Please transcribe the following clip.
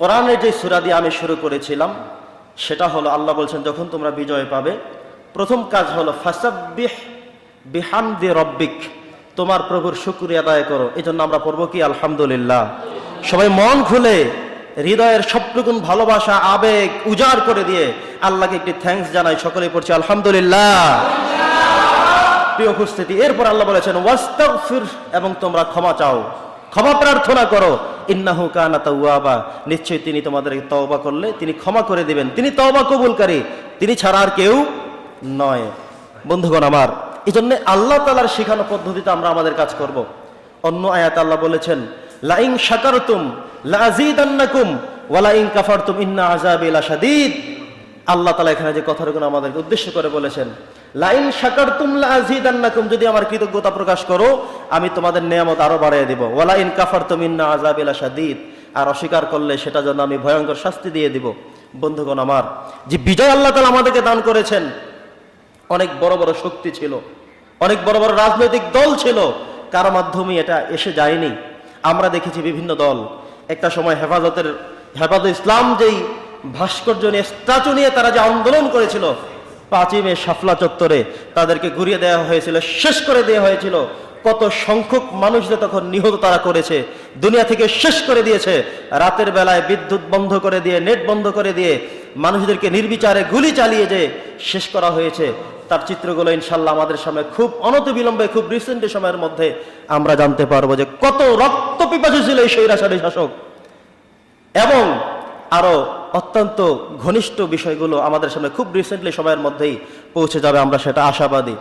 কোরআনের যে সুরা দিয়ে আমি শুরু করেছিলাম, সেটা হলো আল্লাহ বলছেন, যখন তোমরা বিজয় পাবে, প্রথম কাজ হলো, ফাসাব্বিহ বিহামদি রব্বিক, তোমার প্রভুর শুক্রিয়া আদায় করো। এই জন্য আমরা পড়ব কি? আলহামদুলিল্লাহ। সবাই মন খুলে, হৃদয়ের সবটুকুন ভালোবাসা, আবেগ উজাড় করে দিয়ে আল্লাহকে একটি থ্যাঙ্কস জানাই। সকলে পড়ছি, আলহামদুলিল্লাহ। প্রিয় উপস্থিতি, এরপর আল্লাহ বলেছেন, ওয়াস্তাগফির এবং তোমরা ক্ষমা চাও। ক্ষমা প্রার্থনা করো। ইন্নাহু কানা তাওয়াবা। নিশ্চয়ই তিনি তোমাদের তওবা করলে তিনি ক্ষমা করে দেবেন। তিনি তওবা কবুলকারী। তিনি ছাড়া আর কেউ নয়। বন্ধুগণ আমার এই জন্য আল্লাহ তালার শেখানো পদ্ধতিতে আমরা আমাদের কাজ করব। অন্য আয়াত আল্লাহ বলেছেন লাইং শাকারতুম লাজিদান্নাকুম ওয়ালাইং কাফারতুম ইন্না আযাবি লাশাদীদ আল্লাহ তালা এখানে যে কথাগুলো আমাদেরকে উদ্দেশ্য করে বলেছেন, লাইন শাকারতুম লাজিদান্নাকুম যদি আমার কৃতজ্ঞতা প্রকাশ করো, আমি তোমাদের নিয়ামত আরও বাড়িয়ে দেব। ওয়ালাইন কাফারতুম ইন্না আযাবি লাশাদীদ আর অস্বীকার করলে সেটা জন্য আমি ভয়ঙ্কর শাস্তি দিয়ে দিব। বন্ধুগণ আমার, যে বিজয় আল্লাহ তালা আমাদেরকে দান করেছেন, অনেক বড় বড় শক্তি ছিল, অনেক বড় বড় রাজনৈতিক দল ছিল, কার মাধ্যমে এটা এসে যায়নি। আমরা দেখেছি বিভিন্ন দল। একটা সময় হেফাজতের, হেফাজত ইসলাম যেই ভাস্কর্য নিয়ে, স্ট্যাচু নিয়ে তারা যে আন্দোলন করেছিল, পাঁচই মে শাফলা চত্বরে তাদেরকে ঘুরিয়ে দেওয়া হয়েছিল, শেষ করে দেওয়া হয়েছিল। কত সংখ্যক মানুষদের তখন নিহত তারা করেছে, দুনিয়া থেকে শেষ করে দিয়েছে। রাতের বেলায় বিদ্যুৎ বন্ধ করে দিয়ে, নেট বন্ধ করে দিয়ে মানুষদেরকে নির্বিচারে গুলি চালিয়ে যে শেষ করা হয়েছে, তার চিত্রগুলো ইনশাল্লাহ আমাদের সামনে খুব অনতিবিলম্বে, খুব রিসেন্ট সময়ের মধ্যে আমরা জানতে পারব যে কত রক্ত পিপাসু ছিল এই স্বৈরাচারী শাসক। এবং আরও অত্যন্ত ঘনিষ্ঠ বিষয়গুলো আমাদের সামনে খুব রিসেন্টলি সময়ের মধ্যেই পৌঁছে যাবে আমরা সেটা আশাবাদী।